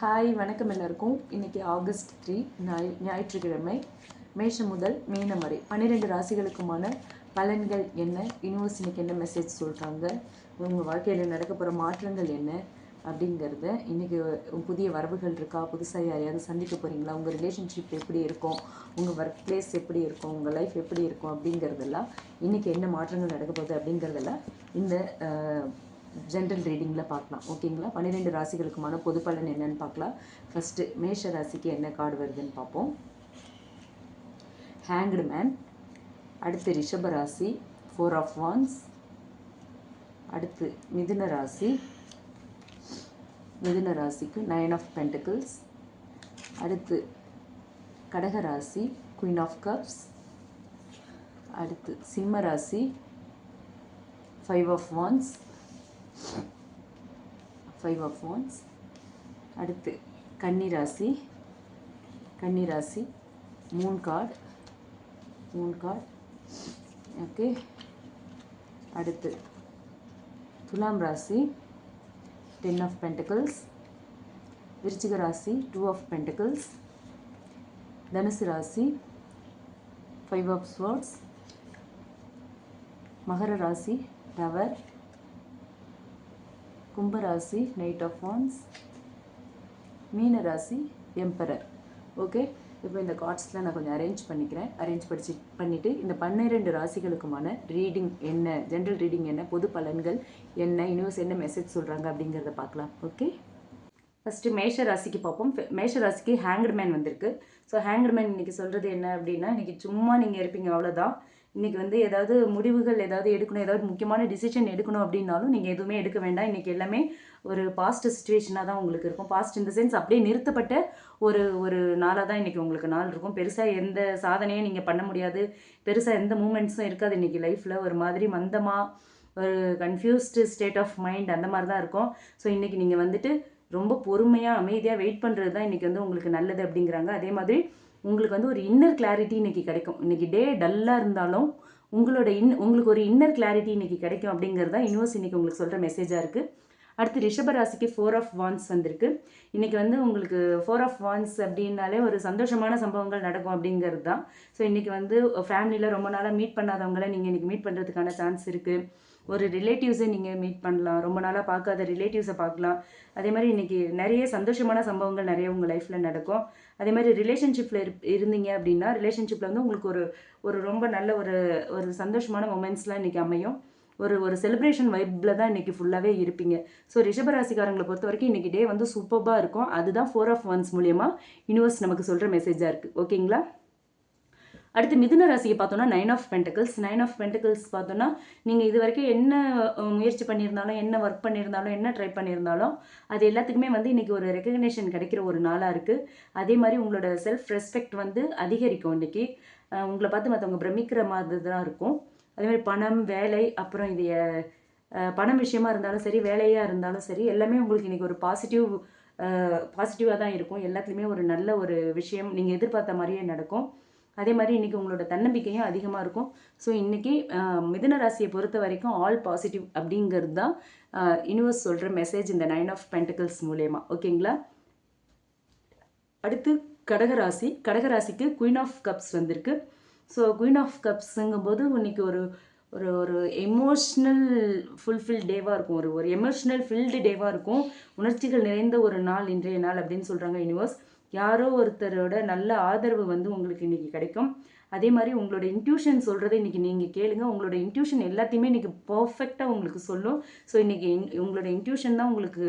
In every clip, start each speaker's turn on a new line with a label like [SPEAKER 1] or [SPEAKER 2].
[SPEAKER 1] Hi வணக்கம் எல்லாருக்கும். இன்னைக்கு ஆகஸ்ட் த்ரீ ஞாய் ஞாயிற்றுக்கிழமை மேஷம் முதல் மீனம் வரை. பன்னிரெண்டு ராசிகளுக்குமான பலன்கள் என்ன? யூனிவர்ஸ் இன்னைக்கு என்ன மெசேஜ் சொல்கிறாங்க உங்கள் வாழ்க்கையில் நடக்க போகிற மாற்றங்கள் என்ன? அப்படிங்கிறத இன்றைக்கி புதிய வரவுகள் இருக்கா? புதுசாக யாரையாவது சந்திக்க போகிறீங்களா உங்கள் ரிலேஷன்ஷிப் எப்படி இருக்கும்? உங்கள் ஒர்க் பிளேஸ் எப்படி இருக்கும்? உங்கள் லைஃப் எப்படி இருக்கும்? அப்படிங்கிறதெல்லாம் இன்றைக்கி என்ன மாற்றங்கள் நடக்க போகுது அப்படிங்கிறதெல்லாம் இந்த ஜென்ரல் ரீடிங்கில் பார்க்கலாம். ஓகேங்களா பன்னிரெண்டு ராசிகளுக்குமான பொது பலன் என்னன்னு பார்க்கலாம். ஃபஸ்ட்டு மேஷ ராசிக்கு என்ன கார்டு வருதுன்னு பார்ப்போம். ஹேங்க்டு மேன் அடுத்து ரிஷப ராசி. ஃபோர் ஆஃப் வான்ஸ் அடுத்து மிதுன ராசி. மிதுன ராசிக்கு நைன் ஆஃப் பென்டிகிள்ஸ் அடுத்து கடக ராசி. குயின் ஆஃப் கப்ஸ் அடுத்து சிம்ம ராசி. Five of wands five of wands அடுத்து கன்னி ராசி கன்னி ராசி moon card moon card okay அடுத்து துலாம் ராசி. டென் ஆஃப் பென்டிகல்ஸ் விருச்சிக ராசி. டூ ஆஃப் பென்டிகல்ஸ் தனுசு ராசி. ஃபைவ் ஆஃப் ஸ்வார்ட்ஸ் மகர ராசி. டவர் கும்பராசி நைட் ஆஃப் வான்ஸ் மீன ராசி எம்பரர் ஓகே இப்போ இந்த கார்ட்ஸில் நான் கொஞ்சம் அரேஞ்ச் பண்ணிக்கிறேன். அரேஞ்ச் படிச்சு பண்ணிவிட்டு இந்த பன்னிரெண்டு ராசிகளுக்குமான ரீடிங் என்ன ஜென்ரல் ரீடிங் என்ன பொது பலன்கள் என்ன யூனிவர்ஸ் என்ன மெசேஜ் சொல்கிறாங்க அப்படிங்கிறத பார்க்கலாம். ஓகே ஃபஸ்ட்டு மேஷ ராசிக்கு பார்ப்போம். மேஷ ராசிக்கு ஹேங்க்டு மேன் வந்திருக்கு. ஸோ ஹேங்க்டு மேன் இன்றைக்கி சொல்கிறது என்ன அப்படின்னா இன்றைக்கி சும்மா நீங்கள் இருப்பீங்க அவ்வளோதான் இன்றைக்கி வந்து ஏதாவது முடிவுகள் ஏதாவது எடுக்கணும் ஏதாவது முக்கியமான டிசிஷன் எடுக்கணும் அப்படின்னாலும் நீங்கள் எதுவுமே எடுக்க வேண்டாம். இன்றைக்கி எல்லாமே ஒரு பாஸ்ட் சுச்சுவேஷனாக தான் உங்களுக்கு இருக்கும். பாஸ்ட் இந்த சென்ஸ் அப்படியே நிறுத்தப்பட்ட ஒரு ஒரு நாளாக தான் இன்றைக்கி உங்களுக்கு நாள் இருக்கும். பெருசாக எந்த சாதனையும் நீங்கள் பண்ண முடியாது. பெருசாக எந்த மூமெண்ட்ஸும் இருக்காது இன்றைக்கி லைஃப்பில் ஒரு மாதிரி மந்தமாக ஒரு கன்ஃபியூஸ்டு ஸ்டேட் ஆஃப் மைண்ட் அந்த மாதிரி தான் இருக்கும். ஸோ இன்றைக்கி நீங்கள் வந்துட்டு ரொம்ப பொறுமையாக அமைதியாக வெயிட் பண்ணுறது தான் இன்றைக்கி வந்து உங்களுக்கு நல்லது அப்படிங்கிறாங்க. அதே மாதிரி உங்களுக்கு வந்து ஒரு இன்னர் கிளாரிட்டி இன்றைக்கி கிடைக்கும். இன்றைக்கி டே டல்லாக இருந்தாலும் உங்களோட இன் உங்களுக்கு ஒரு இன்னர் கிளாரிட்டி இன்றைக்கி கிடைக்கும் அப்படிங்கிறது தான் யூனிவர்ஸ் இன்றைக்கி உங்களுக்கு சொல்கிற மெசேஜாக இருக்குது அடுத்து ரிஷபராசிக்கு ஃபோர் ஆஃப் வான்ஸ் வந்திருக்கு. இன்றைக்கி வந்து உங்களுக்கு ஃபோர் ஆஃப் வான்ஸ் அப்படின்னாலே ஒரு சந்தோஷமான சம்பவங்கள் நடக்கும் அப்படிங்கிறது தான். ஸோ இன்றைக்கி வந்து ஃபேமிலியில் ரொம்ப நாளாக மீட் பண்ணாதவங்கள நீங்கள் இன்றைக்கி மீட் பண்ணுறதுக்கான சான்ஸ் இருக்குது ஒரு ரிலேட்டிவ்ஸை நீங்கள் மீட் பண்ணலாம். ரொம்ப நாளாக பார்க்காத ரிலேட்டிவ்ஸை பார்க்கலாம். அதே மாதிரி இன்றைக்கி நிறைய சந்தோஷமான சம்பவங்கள் நிறைய உங்கள் லைஃப்பில் நடக்கும். அதே மாதிரி ரிலேஷன்ஷிப்பில் இருந்தீங்க அப்படின்னா ரிலேஷன்ஷிப்பில் வந்து உங்களுக்கு ஒரு ஒரு ரொம்ப நல்ல ஒரு ஒரு சந்தோஷமான மொமெண்ட்ஸ்லாம் இன்றைக்கி அமையும். ஒரு ஒரு செலிப்ரேஷன் வைப்பில் தான் இன்றைக்கி ஃபுல்லாகவே இருப்பீங்க. ஸோ ரிஷபராசிக்காரங்களை பொறுத்த வரைக்கும் இன்றைக்கி டே வந்து சூப்பராக இருக்கும். அதுதான் ஃபோர் ஆஃப் ஒன்ஸ் மூலியமாக யூனிவர்ஸ் நமக்கு சொல்கிற மெசேஜாக இருக்குது ஓகேங்களா அடுத்து மிதுன ராசியை பார்த்தோன்னா nine of pentacles nine of pentacles பார்த்தோன்னா நீங்கள் இது வரைக்கும் என்ன முயற்சி பண்ணியிருந்தாலும் என்ன ஒர்க் பண்ணியிருந்தாலும் என்ன ட்ரை பண்ணியிருந்தாலும் அது எல்லாத்துக்குமே வந்து இன்றைக்கி ஒரு ரெக்கக்னேஷன் கிடைக்கிற ஒரு நாளாக இருக்குது அதே மாதிரி உங்களோட செல்ஃப் ரெஸ்பெக்ட் வந்து அதிகரிக்கும் இன்றைக்கி உங்களை பார்த்து மற்றவங்க பிரமிக்கிற மாதிரி தான் இருக்கும். அதே மாதிரி பணம் வேலை அப்புறம் இது பணம் விஷயமா இருந்தாலும் சரி வேலையாக இருந்தாலும் சரி எல்லாமே உங்களுக்கு இன்றைக்கி ஒரு பாசிட்டிவ் பாசிட்டிவாக தான் இருக்கும். எல்லாத்துலேயுமே ஒரு நல்ல ஒரு விஷயம் நீங்கள் எதிர்பார்த்த மாதிரியே நடக்கும். அதே மாதிரி இன்றைக்கி உங்களோட தன்னம்பிக்கையும் அதிகமாக இருக்கும். ஸோ இன்றைக்கி மிதன ராசியை பொறுத்த வரைக்கும் ஆல் பாசிட்டிவ் அப்படிங்கிறது தான் யூனிவர்ஸ் சொல்கிற மெசேஜ் இந்த நைன் ஆஃப் பென்டிகல்ஸ் மூலயமா. ஓகேங்களா அடுத்து கடகராசி கடகராசிக்கு குயின் ஆஃப் கப்ஸ் வந்திருக்கு. ஸோ குயின் ஆஃப் கப்ஸுங்கும்போது இன்னைக்கு ஒரு ஒரு ஒரு எமோஷ்னல் ஃபுல்ஃபில் டேவாக இருக்கும். ஒரு ஒரு எமோஷ்னல் ஃபில்டு டேவாக இருக்கும். உணர்ச்சிகள் நிறைந்த ஒரு நாள் இன்றைய நாள் அப்படின்னு சொல்கிறாங்க யூனிவர்ஸ் யாரோ ஒருத்தரோட நல்ல ஆதரவு வந்து உங்களுக்கு இன்றைக்கி கிடைக்கும். அதே மாதிரி உங்களோட இன்ட்யூஷன் சொல்கிறத இன்றைக்கி நீங்கள் கேளுங்க. உங்களோட இன்ட்யூஷன் எல்லாத்தையுமே இன்றைக்கி பர்ஃபெக்டாக உங்களுக்கு சொல்லும். ஸோ இன்றைக்கி உங்களோட இன்ட்யூஷன் தான் உங்களுக்கு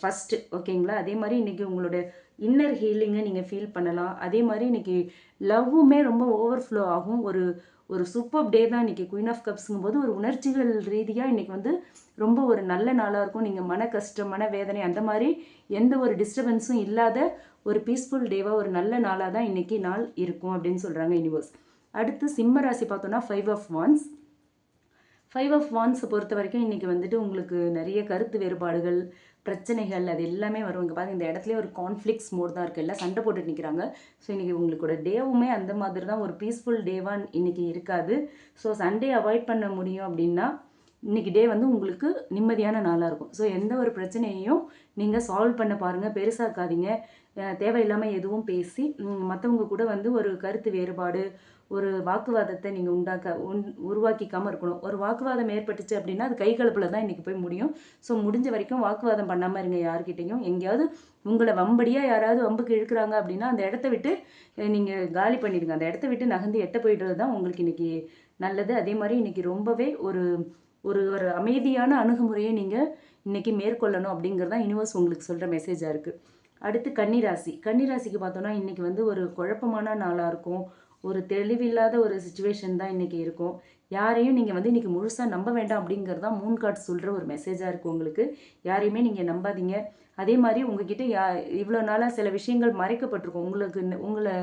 [SPEAKER 1] ஃபஸ்ட்டு ஓகேங்களா? அதே மாதிரி இன்றைக்கி உங்களோட இன்னர் ஹீலிங்கை நீங்கள் ஃபீல் பண்ணலாம். அதே மாதிரி இன்றைக்கி லவ்வுமே ரொம்ப ஓவர்ஃப்ளோ ஆகும். ஒரு ஒரு சூப்பர் டே தான் இன்றைக்கி குயின் ஆஃப் கப்ஸுங்கும் போது ஒரு உணர்ச்சிகள் ரீதியாக இன்றைக்கி வந்து ரொம்ப ஒரு நல்ல நாளாக இருக்கும். நீங்கள் மன கஷ்டம் மன வேதனை அந்த மாதிரி எந்த ஒரு டிஸ்டர்பன்ஸும் இல்லாத ஒரு பீஸ்ஃபுல் டேவாக ஒரு நல்ல நாளாக தான் இன்றைக்கி நாள் இருக்கும் அப்படின்னு சொல்கிறாங்க யூனிவர்ஸ் அடுத்து சிம்ம ராசி பார்த்தோன்னா five of wands five of வான்ஸை பொறுத்த வரைக்கும் இன்றைக்கி வந்துட்டு உங்களுக்கு நிறைய கருத்து வேறுபாடுகள் பிரச்சனைகள் அது எல்லாமே வரும். இங்கே பாருங்கள் இந்த இடத்துல ஒரு கான்ஃப்ளிக்ஸ் மோட் தான் இருக்குது எல்லாம் சண்டை போட்டுட்டு நிற்கிறாங்க ஸோ இன்றைக்கி உங்களுக்கோட டேவுமே அந்த மாதிரி தான் ஒரு பீஸ்ஃபுல் டேவாக இன்றைக்கி இருக்காது. ஸோ சண்டே அவாய்ட் பண்ண முடியும் அப்படின்னா இன்னைக்கு டே வந்து உங்களுக்கு நிம்மதியான நாளாக இருக்கும். ஸோ எந்த ஒரு பிரச்சனையையும் நீங்கள் சால்வ் பண்ண பாருங்கள் பெருசாக்காதீங்க தேவையில்லாமல் எதுவும் பேசி மற்றவங்க கூட வந்து ஒரு கருத்து வேறுபாடு ஒரு வாக்குவாதத்தை நீங்கள் உண்டாக்க உன் உருவாக்கிக்காமல் இருக்கணும். ஒரு வாக்குவாதம் ஏற்பட்டுச்சு அப்படின்னா அது கைகலப்பில் தான் இன்றைக்கி போய் முடியும். ஸோ முடிஞ்ச வரைக்கும் வாக்குவாதம் பண்ணாமல் இருங்க யார்கிட்டையும். எங்கேயாவது உங்களை வம்படியாக யாராவது வம்புக்கு இழுக்கிறாங்க அப்படின்னா அந்த இடத்த விட்டு நீங்கள் காலி பண்ணிடுங்க. அந்த இடத்த விட்டு நகர்ந்து எட்ட போயிடுறது தான் உங்களுக்கு இன்றைக்கி நல்லது. அதே மாதிரி இன்றைக்கி ரொம்பவே ஒரு ஒரு ஒரு அமைதியான அணுகுமுறையை நீங்கள் இன்றைக்கி மேற்கொள்ளணும் அப்படிங்கிறது தான் யூனிவர்ஸ் உங்களுக்கு சொல்கிற மெசேஜாக இருக்குது அடுத்து கன்னிராசி. கன்னிராசிக்கு பார்த்தோன்னா இன்றைக்கி வந்து ஒரு குழப்பமான நாளாக இருக்கும். ஒரு தெளிவில்லாத ஒரு சுச்சுவேஷன் தான் இன்றைக்கி இருக்கும். யாரையும் நீங்கள் வந்து இன்றைக்கி முழுசாக நம்ப வேண்டாம் அப்படிங்கிறது தான் மூன் கார்டு சொல்கிற ஒரு மெசேஜாக இருக்குது உங்களுக்கு. யாரையுமே நீங்கள் நம்பாதீங்க. அதே மாதிரி உங்ககிட்ட யா இவ்வளோ நாளாக சில விஷயங்கள் மறைக்கப்பட்டிருக்கும். உங்களுக்கு உங்களை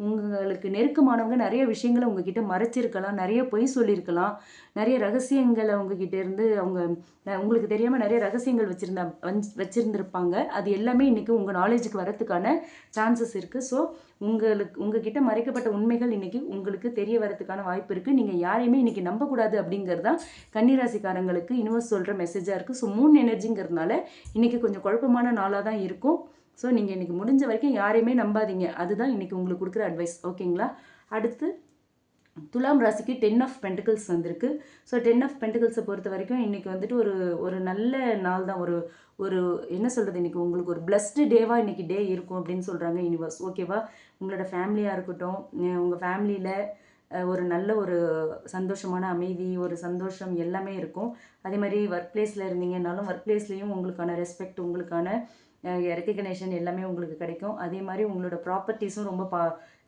[SPEAKER 1] உங்களுக்கு நெருக்கமானவங்க நிறைய விஷயங்களை உங்ககிட்ட மறைச்சிருக்கலாம் நிறைய பொய் சொல்லியிருக்கலாம் நிறைய ரகசியங்களை உங்ககிட்ட இருந்து அவங்க உங்களுக்கு தெரியாமல் நிறைய ரகசியங்கள் வச்சுருந்தா வச்சுருந்துருப்பாங்க. அது எல்லாமே இன்றைக்கி உங்கள் நாலேஜுக்கு வரத்துக்கான சான்சஸ் இருக்குது ஸோ உங்களுக்கு உங்ககிட்ட மறைக்கப்பட்ட உண்மைகள் இன்றைக்கி உங்களுக்கு தெரிய வரதுக்கான வாய்ப்பு இருக்குது நீங்கள் யாரையுமே இன்றைக்கி நம்பக்கூடாது அப்படிங்கிறது தான் கன்னிராசிக்காரங்களுக்கு யூனிவர்ஸ் சொல்கிற மெசேஜாக இருக்குது ஸோ மூன் எனர்ஜிங்கிறதுனால இன்றைக்கி கொஞ்சம் குழப்பமான நாளாக தான் இருக்கும். ஸோ நீங்கள் இன்றைக்கி முடிஞ்ச வரைக்கும் யாரையுமே நம்பாதீங்க. அதுதான் இன்றைக்கி உங்களுக்கு கொடுக்குற அட்வைஸ் ஓகேங்களா அடுத்து துலாம் ராசிக்கு டென் ஆஃப் பென்டிகல்ஸ் வந்திருக்கு. ஸோ டென் ஆஃப் பென்டிகல்ஸை பொறுத்த வரைக்கும் இன்றைக்கி வந்துட்டு ஒரு ஒரு நல்ல நாள் தான். ஒரு ஒரு என்ன சொல்கிறது இன்றைக்கி உங்களுக்கு ஒரு பிளஸ்டு டேவாக இன்றைக்கி டே இருக்கும் அப்படின்னு சொல்கிறாங்க யூனிவர்ஸ் ஓகேவா உங்களோட ஃபேமிலியாக இருக்கட்டும். உங்கள் ஃபேமிலியில் ஒரு நல்ல ஒரு சந்தோஷமான அமைதி ஒரு சந்தோஷம் எல்லாமே இருக்கும். அதே மாதிரி ஒர்க் பிளேஸில் இருந்தீங்கன்னாலும் ஒர்க் பிளேஸ்லேயும் உங்களுக்கான ரெஸ்பெக்ட் உங்களுக்கான ரெக்கக்னேஷன் எல்லாமே உங்களுக்கு கிடைக்கும். அதே மாதிரி உங்களோட ப்ராப்பர்ட்டிஸும் ரொம்ப பா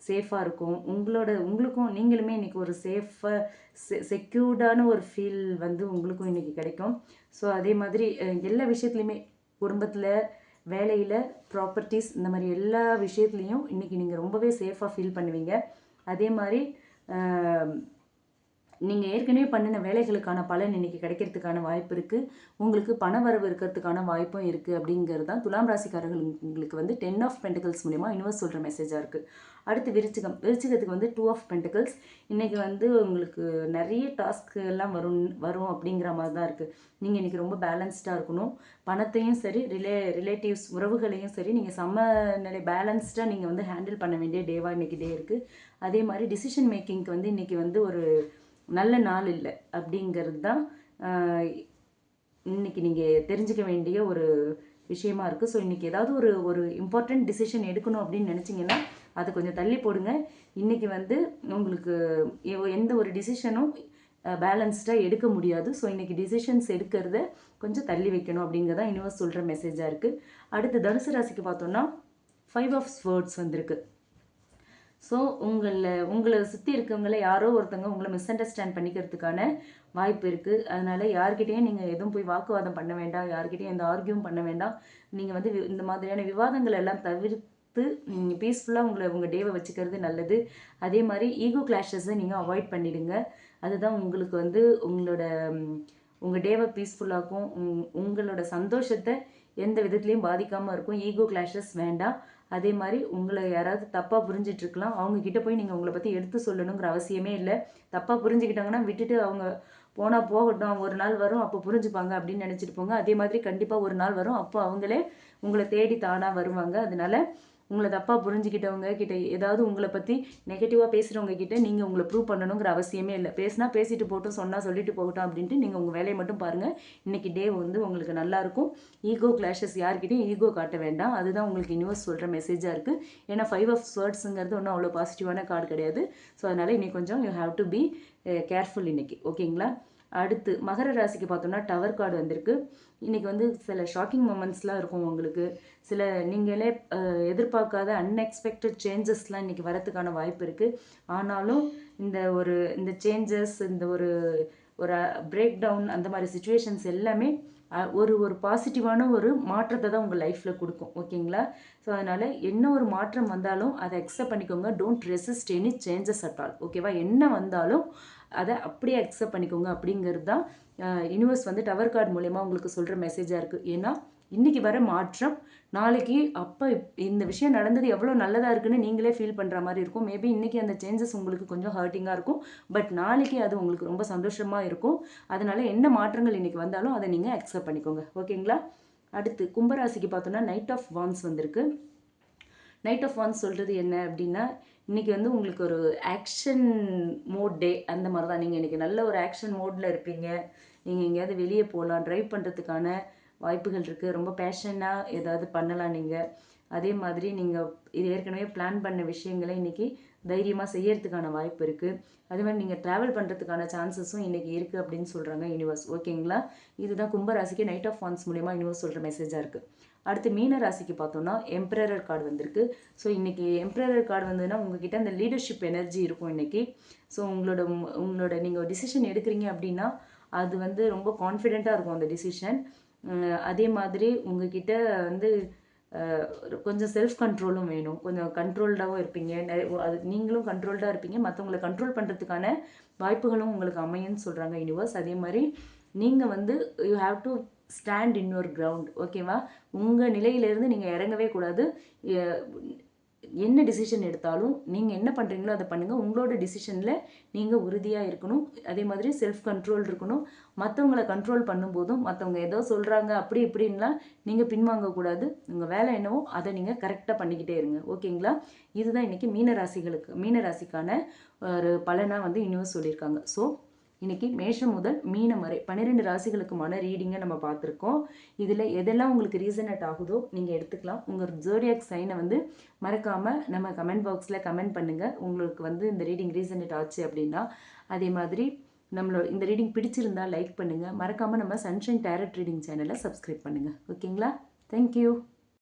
[SPEAKER 1] சேஃபாக இருக்கும். உங்களோட உங்களுக்கும் நீங்களுமே இன்றைக்கி ஒரு சேஃபாக செ செக்யூர்டான ஒரு ஃபீல் வந்து உங்களுக்கும் இன்றைக்கி கிடைக்கும். ஸோ அதே மாதிரி எல்லா விஷயத்துலையுமே குடும்பத்தில் வேலையில் ப்ராப்பர்ட்டிஸ் இந்த மாதிரி எல்லா விஷயத்துலேயும் இன்றைக்கி நீங்கள் ரொம்பவே சேஃபாக ஃபீல் பண்ணுவீங்க. அதே மாதிரி நீங்கள் ஏற்கனவே பண்ணின வேலைகளுக்கான பலன் இன்னைக்கு கிடைக்கிறதுக்கான வாய்ப்பு இருக்குது உங்களுக்கு பண வரவு இருக்கிறதுக்கான வாய்ப்பும் இருக்குது அப்படிங்கிறது தான் துலாம் ராசிக்காரர்கள் உங்களுக்கு வந்து டென் ஆஃப் பென்டிகல்ஸ் மூலிமா யூனிவர்ஸ் சொல்கிற மெசேஜாக இருக்குது அடுத்து விருச்சிகம். விருச்சிகத்துக்கு வந்து டூ ஆஃப் பென்டிகல்ஸ் இன்றைக்கி வந்து உங்களுக்கு நிறைய டாஸ்க்கு எல்லாம் வரும் வரும் அப்படிங்கிற மாதிரி தான் இருக்குது நீங்கள் இன்றைக்கி ரொம்ப பேலன்ஸ்டாக இருக்கணும். பணத்தையும் சரி ரிலே ரிலேட்டிவ்ஸ் உறவுகளையும் சரி நீங்கள் சமநிலை பேலன்ஸ்டாக நீங்கள் வந்து ஹேண்டில் பண்ண வேண்டிய டேவாக இன்றைக்கி டே இருக்குது அதே மாதிரி டிசிஷன் மேக்கிங்க்கு வந்து இன்றைக்கி வந்து ஒரு நல்ல நாள் இல்லை அப்படிங்கிறது தான் இன்றைக்கி இன்னைக்கு நீங்கள் தெரிஞ்சுக்க வேண்டிய ஒரு விஷயமா இருக்குது ஸோ இன்றைக்கி ஏதாவது ஒரு ஒரு இம்பார்ட்டண்ட் டிசிஷன் எடுக்கணும் அப்படின்னு நினச்சிங்கன்னா அதை கொஞ்சம் தள்ளி போடுங்க. இன்றைக்கி வந்து உங்களுக்கு எந்த ஒரு டிசிஷனும் பேலன்ஸ்டாக எடுக்க முடியாது. ஸோ இன்றைக்கி டிசிஷன்ஸ் எடுக்கிறத கொஞ்சம் தள்ளி வைக்கணும் அப்படிங்கிறத யூனிவர்ஸ் சொல்கிற மெசேஜாக இருக்குது அடுத்து தனுசு ராசிக்கு பார்த்தோன்னா ஃபைவ் ஆஃப் ஸ்வேர்ட்ஸ் வந்திருக்கு. ஸோ உங்களை உங்களை சுற்றி இருக்கவங்கள யாரோ ஒருத்தவங்க உங்களை மிஸ் அண்டர்ஸ்டாண்ட் பண்ணிக்கிறதுக்கான வாய்ப்பு இருக்குது அதனால் யார்கிட்டயும் நீங்கள் எதுவும் போய் வாக்குவாதம் பண்ண வேண்டாம். யார்கிட்டயும் எந்த ஆர்கியூம் பண்ண வேண்டாம். நீங்கள் வந்து வி- இந்த மாதிரியான விவாதங்கள் எல்லாம் தவிர்த்து பீஸ்ஃபுல்லாக உங்களை உங்கள் டேவை வச்சுக்கிறது நல்லது. அதே மாதிரி ஈகோ கிளாஷஸை நீங்கள் அவாய்ட் பண்ணிடுங்க. அதுதான் உங்களுக்கு வந்து உங்களோட உங்கள் டேவை பீஸ்ஃபுல்லாக்கும் உங்களோட சந்தோஷத்தை எந்த விதத்துலேயும் பாதிக்காமல் இருக்கும். ஈகோ கிளாஷஸ் வேண்டாம். அதே மாதிரி உங்களை யாராவது தப்பாக புரிஞ்சிட்ருக்கலாம். அவங்கக்கிட்ட போய் நீங்கள் உங்களை பற்றி எடுத்து சொல்லணுங்கிற அவசியமே இல்லை. தப்பாக புரிஞ்சுக்கிட்டாங்கன்னா விட்டுட்டு அவங்க போனால் போகட்டும். ஒரு நாள் வரும் அப்போ புரிஞ்சுப்பாங்க அப்படின்னு நினச்சிட்டு போங்க. அதே மாதிரி கண்டிப்பாக ஒரு நாள் வரும். அப்போ அவங்களே உங்களை தேடி தானாக வருவாங்க. அதனால உங்களை தப்பாக புரிஞ்சுக்கிட்டவங்க கிட்ட ஏதாவது உங்களை பற்றி நெகட்டிவாக பேசுகிறவங்க கிட்ட நீங்கள் உங்களை ப்ரூவ் பண்ணணுங்கிற அவசியமே இல்லை. பேசினா பேசிட்டு போட்டோம் சொன்னால் சொல்லிட்டு போகட்டும் அப்படின்ட்டு நீங்கள் உங்கள் வேலையை மட்டும் பாருங்கள் இன்றைக்கி டே வந்து உங்களுக்கு நல்லாயிருக்கும் ஈகோ கிளாஷஸ் யார்கிட்டையும் ஈகோ காட்ட வேண்டாம். அதுதான் உங்களுக்கு யூனிவர்ஸ் சொல்கிற மெசேஜாக இருக்குது ஏன்னா ஃபைவ் ஆஃப் ஸ்வேர்ட்ஸுங்கிறது ஒன்றும் அவ்வளோ பாசிட்டிவான கார்டு கிடையாது. ஸோ அதனால் eh, இன்னைக்கு கொஞ்சம் you have to be careful இன்னைக்கு. ஓகேங்களா அடுத்து மகர ராசிக்கு பார்த்தோம்னா டவர் கார்டு வந்திருக்கு. இன்றைக்கி வந்து சில ஷாக்கிங் மூமெண்ட்ஸ்லாம் இருக்கும் உங்களுக்கு. சில நீங்களே எதிர்பார்க்காத அன்எக்ஸ்பெக்டட் சேஞ்சஸ்லாம் இன்றைக்கி வரத்துக்கான வாய்ப்பு இருக்குது ஆனாலும் இந்த ஒரு இந்த சேஞ்சஸ் இந்த ஒரு ஒரு பிரேக் டவுன் அந்த மாதிரி சுச்சுவேஷன்ஸ் எல்லாமே ஒரு ஒரு பாசிட்டிவான ஒரு மாற்றத்தை தான் உங்கள் லைஃப்பில் கொடுக்கும். ஓகேங்களா? ஸோ அதனால் என்ன ஒரு மாற்றம் வந்தாலும் அதை அக்செப்ட் பண்ணிக்கோங்க. Don't resist any changes at all ஓகேவா என்ன வந்தாலும் அதை அப்படியே அக்செப்ட் பண்ணிக்கோங்க அப்படிங்கிறது தான் யூனிவர்ஸ் வந்து டவர் கார்டு மூலயமா உங்களுக்கு சொல்கிற மெசேஜாக இருக்குது ஏன்னா இன்றைக்கி வர மாற்றம் நாளைக்கு அப்போ இந்த விஷயம் நடந்தது எவ்வளோ நல்லதாக இருக்குன்னு நீங்களே ஃபீல் பண்ணுற மாதிரி இருக்கும். மேபி இன்றைக்கி அந்த சேஞ்சஸ் உங்களுக்கு கொஞ்சம் ஹர்ட்டிங்காக இருக்கும். பட் நாளைக்கு அது உங்களுக்கு ரொம்ப சந்தோஷமாக இருக்கும். அதனால் என்ன மாற்றங்கள் இன்றைக்கி வந்தாலும் அதை நீங்கள் அக்செப்ட் பண்ணிக்கோங்க. ஓகேங்களா அடுத்து கும்பராசிக்கு பார்த்தோன்னா நைட் ஆஃப் வான்ஸ் வந்திருக்கு. நைட் ஆஃப் வான்ஸ் சொல்கிறது என்ன அப்படின்னா இன்றைக்கி வந்து உங்களுக்கு ஒரு ஆக்ஷன் மோட் டே அந்த மாதிரி தான் நீங்கள் இன்றைக்கி நல்ல ஒரு ஆக்ஷன் மோடில் இருப்பீங்க. நீங்கள் எங்கேயாவது வெளியே போகலாம் ட்ரைவ் பண்ணுறதுக்கான வாய்ப்புகள் இருக்குது ரொம்ப பேஷனாக ஏதாவது பண்ணலாம் நீங்கள் அதே மாதிரி நீங்கள் இது ஏற்கனவே பிளான் பண்ண விஷயங்களை இன்றைக்கி தைரியமாக செய்யறதுக்கான வாய்ப்பு இருக்குது அதே மாதிரி நீங்கள் ட்ராவல் பண்ணுறதுக்கான சான்சஸும் இன்றைக்கி இருக்குது அப்படின்னு சொல்கிறாங்க யூனிவர்ஸ் ஓகேங்களா இதுதான் கும்பராசிக்கு நைட் ஆஃப் வான்ஸ் மூலயமா யூனிவர்ஸ் சொல்கிற மெசேஜாக இருக்குது அடுத்து மீன ராசிக்கு பார்த்தோம்னா எம்ப்ரரர் கார்டு வந்திருக்கு. ஸோ இன்றைக்கி எம்ப்ரரர் கார்டு வந்ததுன்னா உங்ககிட்ட அந்த லீடர்ஷிப் எனர்ஜி இருக்கும் இன்றைக்கி ஸோ உங்களோட உங்களோட நீங்கள் டிசிஷன் எடுக்கிறீங்க அப்படின்னா அது வந்து ரொம்ப கான்ஃபிடெண்ட்டாக இருக்கும் அந்த டிசிஷன் அதே மாதிரி உங்ககிட்ட வந்து கொஞ்சம் செல்ஃப் கண்ட்ரோலும் வேணும். கொஞ்சம் கண்ட்ரோல்டாகவும் இருப்பீங்க. அது நீங்களும் கண்ட்ரோல்டாக இருப்பீங்க. மற்றவங்களை கண்ட்ரோல் பண்ணுறதுக்கான வாய்ப்புகளும் உங்களுக்கு அமையும்னு சொல்கிறாங்க யூனிவர்ஸ் அதே மாதிரி நீங்கள் வந்து you have to stand in your ground ஓகேவா உங்கள் நிலையிலேருந்து நீங்கள் இறங்கவே கூடாது. என்ன டிசிஷன் எடுத்தாலும் நீங்கள் என்ன பண்ணுறீங்களோ அதை பண்ணுங்கள் உங்களோட டிசிஷனில் நீங்கள் உறுதியாக இருக்கணும். அதே மாதிரி செல்ஃப் கண்ட்ரோல் இருக்கணும். மற்றவங்கள கண்ட்ரோல் பண்ணும்போதும் மற்றவங்க ஏதோ சொல்கிறாங்க அப்படி இப்படின்லாம் நீங்கள் பின்வாங்கக்கூடாது. உங்கள் வேலை என்னவோ அதை நீங்கள் கரெக்டாக பண்ணிக்கிட்டே இருங்க ஓகேங்களா இதுதான் இன்றைக்கி மீனராசிகளுக்கு மீனராசிக்கான ஒரு பலனாக வந்து யூனிவர்ஸ் சொல்லியிருக்காங்க. ஸோ இன்னைக்கு மேஷம் முதல் மீனம் வரை பன்னிரெண்டு ராசிகளுக்குமான ரீடிங்கை நம்ம பார்த்துருக்கோம். இதில் எதெல்லாம் உங்களுக்கு ரீசனேட் ஆகுதோ நீங்கள் எடுத்துக்கலாம். உங்கள் ஜோடியாக் சைனை வந்து மறக்காமல் நம்ம கமெண்ட் பாக்ஸில் கமெண்ட் பண்ணுங்கள் உங்களுக்கு வந்து இந்த ரீடிங் ரீசனேட் ஆச்சு அப்படின்னா அதே மாதிரி நம்மளோட இந்த ரீடிங் பிடிச்சிருந்தா லைக் பண்ணுங்கள் மறக்காமல் நம்ம சன்ஷைன் டேரட் ரீடிங் சேனலை சப்ஸ்கிரைப் பண்ணுங்கள் ஓகேங்களா தேங்க்யூ